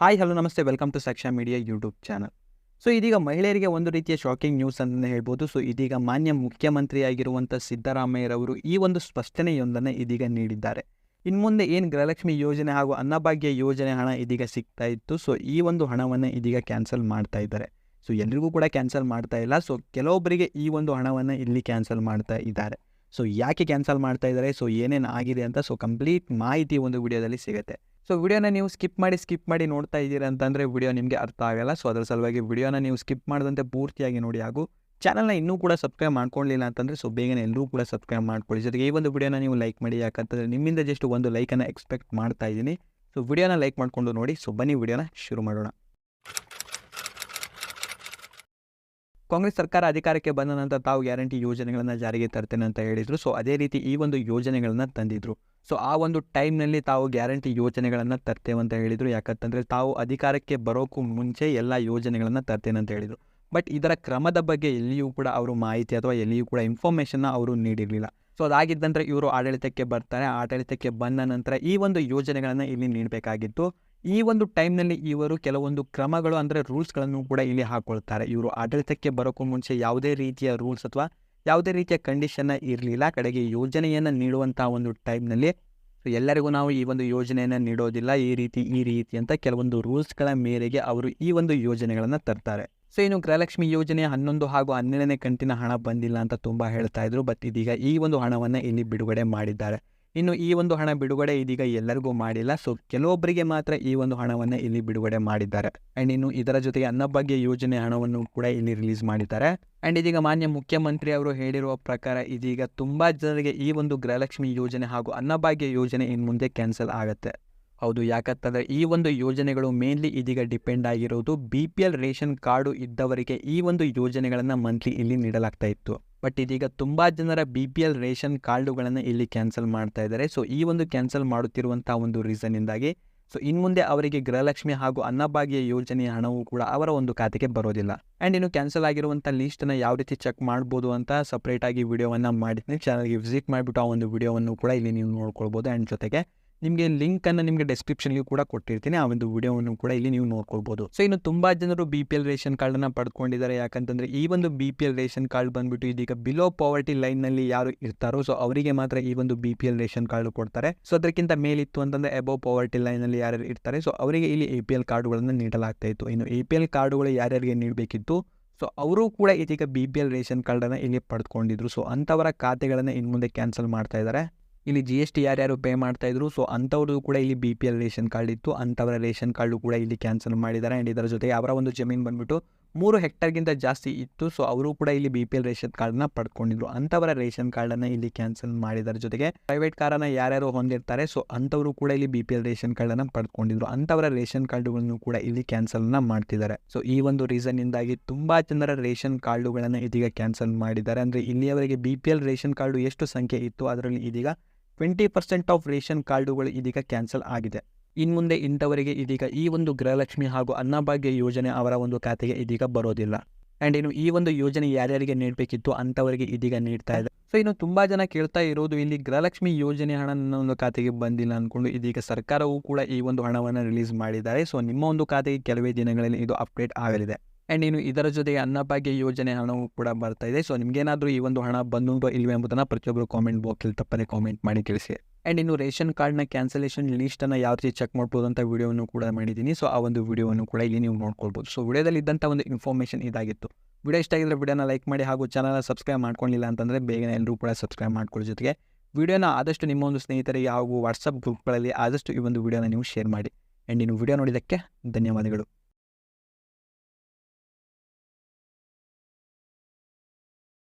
Hi hello ನಮಸ್ತೆ welcome to Saksha media YouTube channel so ಇದೀಗ ಮಹಿಳೆಯರಿಗೆ ಒಂದು ರೀತಿಯ ಶಾಕಿಂಗ್ ನ್ಯೂಸ್ ಅಂತಲೇ ಹೇಳ್ಬೋದು. ಸೊ ಇದೀಗ ಮಾನ್ಯ ಮುಖ್ಯಮಂತ್ರಿಯಾಗಿರುವಂಥ ಸಿದ್ದರಾಮಯ್ಯರವರು ಈ ಒಂದು ಸ್ಪಷ್ಟನೆಯೊಂದನ್ನು ಇದೀಗ ನೀಡಿದ್ದಾರೆ. ಇನ್ನು ಮುಂದೆ ಏನು ಗೃಹಲಕ್ಷ್ಮಿ ಯೋಜನೆ ಹಾಗೂ ಅನ್ನಭಾಗ್ಯ ಯೋಜನೆ ಹಣ ಇದೀಗ ಸಿಗ್ತಾ ಇತ್ತು. ಸೊ ಈ ಒಂದು ಹಣವನ್ನು ಇದೀಗ ಕ್ಯಾನ್ಸಲ್ ಮಾಡ್ತಾ ಇದ್ದಾರೆ. ಸೊ ಎಲ್ರಿಗೂ ಕೂಡ ಕ್ಯಾನ್ಸಲ್ ಮಾಡ್ತಾ ಇಲ್ಲ. ಸೊ ಕೆಲವೊಬ್ಬರಿಗೆ ಈ ಒಂದು ಹಣವನ್ನು ಇಲ್ಲಿ ಕ್ಯಾನ್ಸಲ್ ಮಾಡ್ತಾ ಇದ್ದಾರೆ. ಸೊ ಯಾಕೆ ಕ್ಯಾನ್ಸಲ್ ಮಾಡ್ತಾ ಇದ್ದಾರೆ? ಸೊ ಏನೇನು ಆಗಿದೆ ಅಂತ? ಸೊ ಕಂಪ್ಲೀಟ್ ಮಾಹಿತಿ ಒಂದು ವಿಡಿಯೋದಲ್ಲಿ ಸಿಗುತ್ತೆ. ಸೊ ವಿಡಿಯೋನ ನೀವು ಸ್ಕಿಪ್ ಮಾಡಿ ಸ್ಕಿಪ್ ಮಾಡಿ ನೋಡ್ತಾ ಇದ್ದೀರಾ ಅಂತಂದರೆ ವಿಡಿಯೋ ನಿಮಗೆ ಅರ್ಥ ಆಗಲ್ಲ. ಸೊ ಅದರ ಸಲುವಾಗಿ ವಿಡಿಯೋನ ನೀವು ಸ್ಕಿಪ್ ಮಾಡದಂತೆ ಪೂರ್ತಿಯಾಗಿ ನೋಡಿ. ಹಾಗೂ ಚಾನಲ್ನ ಇನ್ನೂ ಕೂಡ ಸಬ್ಸ್ಕ್ರೈಬ್ ಮಾಡ್ಕೊಳ್ಳಿಲ್ಲ ಅಂತಂದರೆ ಸೊ ಬೇಗನೆ ಎಲ್ಲರೂ ಕೂಡ ಸಬ್ಸ್ಕ್ರೈಬ್ ಮಾಡ್ಕೊಳ್ಳಿ. ಜೊತೆಗೆ ಈ ಒಂದು ವಿಡಿಯೋನ ನೀವು ಲೈಕ್ ಮಾಡಿ. ಯಾಕಂತಂದರೆ ನಿಮ್ಮಿಂದ ಜಸ್ಟ್ ಒಂದು ಲೈಕನ್ನು ಎಕ್ಸ್ಪೆಕ್ಟ್ ಮಾಡ್ತಾ ಇದ್ದೀನಿ. ಸೊ ವಿಡಿಯೋನ ಲೈಕ್ ಮಾಡಿಕೊಂಡು ನೋಡಿ. ಸೊ ಬನ್ನಿ ವಿಡಿಯೋನ ಶುರು ಮಾಡೋಣ. ಕಾಂಗ್ರೆಸ್ ಸರ್ಕಾರ ಅಧಿಕಾರಕ್ಕೆ ಬಂದ ನಂತರ ತಾವು ಗ್ಯಾರಂಟಿ ಯೋಜನೆಗಳನ್ನು ಜಾರಿಗೆ ತರ್ತೇನೆ ಅಂತ ಹೇಳಿದರು. ಸೊ ಅದೇ ರೀತಿ ಈ ಒಂದು ಯೋಜನೆಗಳನ್ನು ತಂದಿದ್ರು. ಸೊ ಆ ಒಂದು ಟೈಮ್ನಲ್ಲಿ ತಾವು ಗ್ಯಾರಂಟಿ ಯೋಜನೆಗಳನ್ನು ತರ್ತೇವೆ ಅಂತ ಹೇಳಿದರು. ಯಾಕಂತಂದರೆ ತಾವು ಅಧಿಕಾರಕ್ಕೆ ಬರೋಕ್ಕೂ ಮುಂಚೆ ಎಲ್ಲ ಯೋಜನೆಗಳನ್ನು ತರ್ತೇನೆ ಅಂತ ಹೇಳಿದರು. ಬಟ್ ಇದರ ಕ್ರಮದ ಬಗ್ಗೆ ಎಲ್ಲಿಯೂ ಕೂಡ ಅವರು ಮಾಹಿತಿ ಅಥವಾ ಎಲ್ಲಿಯೂ ಕೂಡ ಇನ್ಫಾರ್ಮೇಷನ್ನ ಅವರು ನೀಡಿರಲಿಲ್ಲ. ಸೊ ಅದಾಗಿದ್ದಂದರೆ ಇವರು ಆಡಳಿತಕ್ಕೆ ಬರ್ತಾರೆ. ಆಡಳಿತಕ್ಕೆ ಬಂದ ನಂತರ ಈ ಒಂದು ಯೋಜನೆಗಳನ್ನು ಇಲ್ಲಿ ನೀಡಬೇಕಾಗಿತ್ತು. ಈ ಒಂದು ಟೈಮ್ನಲ್ಲಿ ಇವರು ಕೆಲವೊಂದು ಕ್ರಮಗಳು ಅಂದರೆ ರೂಲ್ಸ್ಗಳನ್ನು ಕೂಡ ಇಲ್ಲಿ ಹಾಕ್ಕೊಳ್ತಾರೆ ಇವರು ಆಡಳಿತಕ್ಕೆ ಬರೋಕ್ಕೂ ಮುಂಚೆ ಯಾವುದೇ ರೀತಿಯ ರೂಲ್ಸ್ ಅಥವಾ ಯಾವುದೇ ರೀತಿಯ ಕಂಡೀಷನ್ನ ಇರಲಿಲ್ಲ. ಕಡೆಗೆ ಯೋಜನೆಯನ್ನು ನೀಡುವಂಥ ಒಂದು ಟೈಮ್ನಲ್ಲಿ ಸೊ, ಎಲ್ಲರಿಗೂ ನಾವು ಈ ಒಂದು ಯೋಜನೆಯನ್ನು ನೀಡೋದಿಲ್ಲ. ಈ ರೀತಿ ಈ ರೀತಿ ಅಂತ ಕೆಲವೊಂದು ರೂಲ್ಸ್ಗಳ ಮೇರೆಗೆ ಅವರು ಈ ಒಂದು ಯೋಜನೆಗಳನ್ನು ತರ್ತಾರೆ. ಸೊ, ಇನ್ನು ಗೃಹಲಕ್ಷ್ಮಿ ಯೋಜನೆ ಹನ್ನೊಂದು ಹಾಗೂ ಹನ್ನೆರಡನೇ ಕಂತಿನ ಹಣ ಬಂದಿಲ್ಲ ಅಂತ ತುಂಬ ಹೇಳ್ತಾ ಇದ್ರು. ಬಟ್ ಇದೀಗ ಈ ಒಂದು ಹಣವನ್ನು ಇಲ್ಲಿ ಬಿಡುಗಡೆ ಮಾಡಿದ್ದಾರೆ. ಇನ್ನು ಈ ಒಂದು ಹಣ ಬಿಡುಗಡೆ ಇದೀಗ ಎಲ್ಲರಿಗೂ ಮಾಡಿಲ್ಲ. ಸೊ ಕೆಲವೊಬ್ಬರಿಗೆ ಮಾತ್ರ ಈ ಒಂದು ಹಣವನ್ನು ಇಲ್ಲಿ ಬಿಡುಗಡೆ ಮಾಡಿದ್ದಾರೆ. ಆ್ಯಂಡ್ ಇನ್ನು ಇದರ ಜೊತೆಗೆ ಅನ್ನಭಾಗ್ಯ ಯೋಜನೆ ಹಣವನ್ನು ಕೂಡ ಇಲ್ಲಿ ರಿಲೀಸ್ ಮಾಡಿದ್ದಾರೆ. ಆ್ಯಂಡ್ ಇದೀಗ ಮಾನ್ಯ ಮುಖ್ಯಮಂತ್ರಿ ಅವರು ಹೇಳಿರುವ ಪ್ರಕಾರ ಇದೀಗ ತುಂಬ ಜನರಿಗೆ ಈ ಒಂದು ಗೃಹಲಕ್ಷ್ಮಿ ಯೋಜನೆ ಹಾಗೂ ಅನ್ನಭಾಗ್ಯ ಯೋಜನೆ ಇನ್ನು ಮುಂದೆ ಕ್ಯಾನ್ಸಲ್ ಆಗುತ್ತೆ. ಹೌದು, ಯಾಕಂತಂದರೆ ಈ ಒಂದು ಯೋಜನೆಗಳು ಮೇನ್ಲಿ ಇದೀಗ ಡಿಪೆಂಡ್ ಆಗಿರೋದು B P L ration card ಇದ್ದವರಿಗೆ ಈ ಒಂದು ಯೋಜನೆಗಳನ್ನು ಮಂತ್ಲಿ ಇಲ್ಲಿ ನೀಡಲಾಗ್ತಾ ಇತ್ತು. ಬಟ್ ಇದೀಗ ತುಂಬ ಜನರ ಬಿ ಪಿ ಎಲ್ ರೇಷನ್ ಕಾರ್ಡುಗಳನ್ನು ಇಲ್ಲಿ ಕ್ಯಾನ್ಸಲ್ ಮಾಡ್ತಾ ಇದ್ದಾರೆ. ಸೊ ಈ ಒಂದು ಕ್ಯಾನ್ಸಲ್ ಮಾಡುತ್ತಿರುವಂಥ ಒಂದು ರೀಸನ್ನಿಂದಾಗಿ ಸೊ ಇನ್ನು ಮುಂದೆ ಅವರಿಗೆ ಗೃಹಲಕ್ಷ್ಮಿ ಹಾಗೂ ಅನ್ನಭಾಗ್ಯ ಯೋಜನೆಯ ಹಣವು ಕೂಡ ಅವರ ಒಂದು ಖಾತೆಗೆ ಬರೋದಿಲ್ಲ. ಆ್ಯಂಡ್ ಇನ್ನು ಕ್ಯಾನ್ಸಲ್ ಆಗಿರುವಂಥ ಲೀಸ್ಟನ್ನು ಯಾವ ರೀತಿ ಚೆಕ್ ಮಾಡ್ಬೋದು ಅಂತ ಸಪ್ರೇಟಾಗಿ ವಿಡಿಯೋವನ್ನು ಮಾಡಿದ್ದೀನಿ ಚಾನಲ್ಗೆ ವಿಸಿಟ್ ಮಾಡಿಬಿಟ್ಟು ಆ ಒಂದು ವಿಡಿಯೋವನ್ನು ಕೂಡ ಇಲ್ಲಿ ನೀವು ನೋಡ್ಕೊಳ್ಬೋದು. ಆ್ಯಂಡ್ ಜೊತೆಗೆ ನಿಮಗೆ ಲಿಂಕನ್ನು ನಿಮಗೆ ಡೆಸ್ಕ್ರಿಪ್ಷನ್ಗೆ ಕೂಡ ಕೊಟ್ಟಿರ್ತೀನಿ. ಆ ಒಂದು ವಿಡಿಯೋವನ್ನು ಕೂಡ ಇಲ್ಲಿ ನೀವು ನೋಡ್ಕೊಳ್ಬೋದು. ಸೊ ಇನ್ನು ತುಂಬ ಜನರು ಬಿ ಪಿ ಎಲ್ ರೇಷನ್ ಕಾರ್ಡನ್ನು ಪಡ್ಕೊಂಡಿದ್ದಾರೆ. ಯಾಕಂತಂದರೆ ಈ ಒಂದು B P L ration card ಬಂದ್ಬಿಟ್ಟು ಇದೀಗ ಬಿಲೋ ಪಾವರ್ಟಿ ಲೈನ್ನಲ್ಲಿ ಯಾರು ಇರ್ತಾರೋ ಸೊ ಅವರಿಗೆ ಮಾತ್ರ ಈ ಒಂದು B P L ration card ಕೊಡ್ತಾರೆ. ಸೊ ಅದಕ್ಕಿಂತ ಮೇಲಿತ್ತು ಅಂತಂದರೆ ಅಬೌವ್ ಪಾವರ್ಟಿ ಲೈನಲ್ಲಿ ಯಾರ್ಯಾರು ಇರ್ತಾರೆ ಸೊ ಅವರಿಗೆ ಇಲ್ಲಿ ಎ ಪಿ ಎಲ್ ಕಾರ್ಡುಗಳನ್ನು ನೀಡಲಾಗ್ತಾ ಇತ್ತು. ಇನ್ನು ಎ ಪಿ ಎಲ್ ಕಾರ್ಡ್ಗಳು ಯಾರ್ಯಾರಿಗೆ ನೀಡಬೇಕಿತ್ತು ಸೊ ಅವರು ಕೂಡ ಇದೀಗ ಬಿ ಪಿ ಎಲ್ ರೇಷನ್ ಕಾರ್ಡನ್ನು ಇಲ್ಲಿ ಪಡ್ಕೊಂಡಿದ್ರು. ಸೊ ಅಂಥವರ ಖಾತೆಗಳನ್ನು ಇನ್ನು ಮುಂದೆ ಕ್ಯಾನ್ಸಲ್ ಮಾಡ್ತಾ ಇದ್ದಾರೆ. ಇಲ್ಲಿ ಜಿ ಎಸ್ ಟಿ ಯಾರ್ಯಾರು ಪೇ ಮಾಡ್ತಾ ಇದ್ರು. ಸೊ ಅಂಥವ್ರದ್ದು ಕೂಡ ಇಲ್ಲಿ B P L ration card ಇತ್ತು. ಅಂಥವರ ರೇಷನ್ ಕಾರ್ಡು ಕೂಡ ಇಲ್ಲಿ ಕ್ಯಾನ್ಸಲ್ ಮಾಡಿದ್ದಾರೆ. ಆ್ಯಂಡ್ ಇದರ ಜೊತೆಗೆ ಅವರ ಒಂದು ಜಮೀನು ಬಂದ್ಬಿಟ್ಟು ಮೂರು ಹೆಕ್ಟರ್ಗಿಂತ ಜಾಸ್ತಿ ಇತ್ತು. ಸೊ ಅವರು ಕೂಡ ಇಲ್ಲಿ ಬಿ ಪಿ ಎಲ್ ರೇಷನ್ ಕಾರ್ಡನ್ನ ಪಡ್ಕೊಂಡಿದ್ರು. ಅಂಥವರ ರೇಷನ್ ಕಾರ್ಡನ್ನು ಇಲ್ಲಿ ಕ್ಯಾನ್ಸಲ್ ಮಾಡಿದರ ಜೊತೆಗೆ ಪ್ರೈವೇಟ್ ಕಾರನ್ನು ಯಾರ್ಯಾರು ಹೊಂದಿರ್ತಾರೆ. ಸೊ ಅಂಥವರು ಕೂಡ ಇಲ್ಲಿ ಬಿ ಪಿ ಎಲ್ ರೇಷನ್ ಕಾರ್ಡನ್ನು ಪಡ್ಕೊಂಡಿದ್ರು. ಅಂಥವರ ರೇಷನ್ ಕಾರ್ಡುಗಳನ್ನು ಕೂಡ ಇಲ್ಲಿ ಕ್ಯಾನ್ಸಲ್ನ ಮಾಡ್ತಿದ್ದಾರೆ. ಸೊ ಈ ಒಂದು ರೀಸನ್ನಿಂದಾಗಿ ತುಂಬ ಜನರ ರೇಷನ್ ಕಾರ್ಡುಗಳನ್ನು ಇದೀಗ ಕ್ಯಾನ್ಸಲ್ ಮಾಡಿದ್ದಾರೆ. ಅಂದರೆ ಇಲ್ಲಿಯವರೆಗೆ ಬಿ ರೇಷನ್ ಕಾರ್ಡು ಎಷ್ಟು ಸಂಖ್ಯೆ ಇತ್ತು? ಅದರಲ್ಲಿ ಇದೀಗ ಟ್ವೆಂಟಿ ಪರ್ಸೆಂಟ್ ಆಫ್ ರೇಷನ್ ಕಾರ್ಡುಗಳು ಇದೀಗ ಕ್ಯಾನ್ಸಲ್ ಆಗಿದೆ. ಇನ್ನು ಮುಂದೆ ಇಂಥವರಿಗೆ ಇದೀಗ ಈ ಒಂದು ಗೃಹಲಕ್ಷ್ಮಿ ಹಾಗೂ ಅನ್ನಭಾಗ್ಯ ಯೋಜನೆ ಅವರ ಒಂದು ಖಾತೆಗೆ ಇದೀಗ ಬರೋದಿಲ್ಲ. ಆ್ಯಂಡ್ ಇನ್ನು ಈ ಒಂದು ಯೋಜನೆ ಯಾರ್ಯಾರಿಗೆ ನೀಡಬೇಕಿತ್ತು ಅಂಥವರಿಗೆ ಇದೀಗ ನೀಡ್ತಾ ಇದೆ. ಸೊ ಇನ್ನು ತುಂಬ ಜನ ಕೇಳ್ತಾ ಇರೋದು ಇಲ್ಲಿ ಗೃಹಲಕ್ಷ್ಮಿ ಯೋಜನೆ ಹಣ ನನ್ನ ಒಂದು ಖಾತೆಗೆ ಬಂದಿಲ್ಲ ಅಂದ್ಕೊಂಡು ಇದೀಗ ಸರ್ಕಾರವು ಕೂಡ ಈ ಒಂದು ಹಣವನ್ನು ರಿಲೀಸ್ ಮಾಡಿದ್ದಾರೆ. ಸೊ ನಿಮ್ಮ ಒಂದು ಖಾತೆಗೆ ಕೆಲವೇ ದಿನಗಳಲ್ಲಿ ಇದು ಅಪ್ಡೇಟ್ ಆಗಲಿದೆ. ಆ್ಯಂಡ್ ಇನ್ನು ಇದರ ಜೊತೆಗೆ ಅನ್ನಭಾಗ್ಯ ಯೋಜನೆ ಹಣವು ಕೂಡ ಬರ್ತಾ ಇದೆ. ಸೊ ನಿಮಗೇನಾದರೂ ಈ ಒಂದು ಹಣ ಬಂದುಂಟೋ ಇಲ್ವೇ ಎಂಬುದನ್ನು ಪ್ರತಿಯೊಬ್ಬರು ಕಾಮೆಂಟ್ ಬಾಕ್ಸಲ್ಲಿ ತಪ್ಪದೆ ಕಾಮೆಂಟ್ ಮಾಡಿ ತಿಳಿಸಿ. ಆ್ಯಂಡ್ ಇನ್ನು ರೇಷನ್ ಕಾರ್ಡ್ನ ಕ್ಯಾನ್ಸಲೇಷನ್ ಲಿಸ್ಟನ್ನು ಯಾವ ರೀತಿ ಚೆಕ್ ಮಾಡ್ಬೋದು ಅಂತ ವಿಡಿಯೋವನ್ನು ಕೂಡ ಮಾಡಿದ್ದೀನಿ. ಸೊ ಆ ಒಂದು ವಿಡಿಯೋವನ್ನು ಕೂಡ ಇಲ್ಲಿ ನೀವು ನೋಡ್ಕೊಳ್ಬೋದು. ಸೊ ವಿಡಿಯೋದಲ್ಲಿ ಇದ್ದಂಥ ಒಂದು ಇನ್ಫಾರ್ಮೇಷನ್ ಇದಾಗಿತ್ತು. ವಿಡಿಯೋ ಇಷ್ಟ ಆಗಿದ್ರೆ ವಿಡಿಯೋನ ಲೈಕ್ ಮಾಡಿ ಹಾಗೂ ಚಾನಲ್ನ ಸಬ್ಸ್ಕ್ರೈಬ್ ಮಾಡ್ಕೊಳ್ಳಿಲ್ಲ ಅಂತಂದರೆ ಬೇಗನೆ ಎಲ್ಲರೂ ಕೂಡ ಸಬ್ಸ್ಕ್ರೈಬ್ ಮಾಡ್ಕೊಳ್ಳೋ ಜೊತೆಗೆ. ವಿಡಿಯೋನ ಆದಷ್ಟು ನಿಮ್ಮ ಒಂದು ಸ್ನೇಹಿತರಿಗೆ ಹಾಗೂ ವಾಟ್ಸಪ್ ಗ್ರೂಪ್ಗಳಲ್ಲಿ ಆದಷ್ಟು ಈ ಒಂದು ವಿಡಿಯೋನ ನೀವು ಶೇರ್ ಮಾಡಿ. ಆ್ಯಂಡ್ ಇನ್ನು ವಿಡಿಯೋ ನೋಡಿದ್ದಕ್ಕೆ ಧನ್ಯವಾದಗಳು.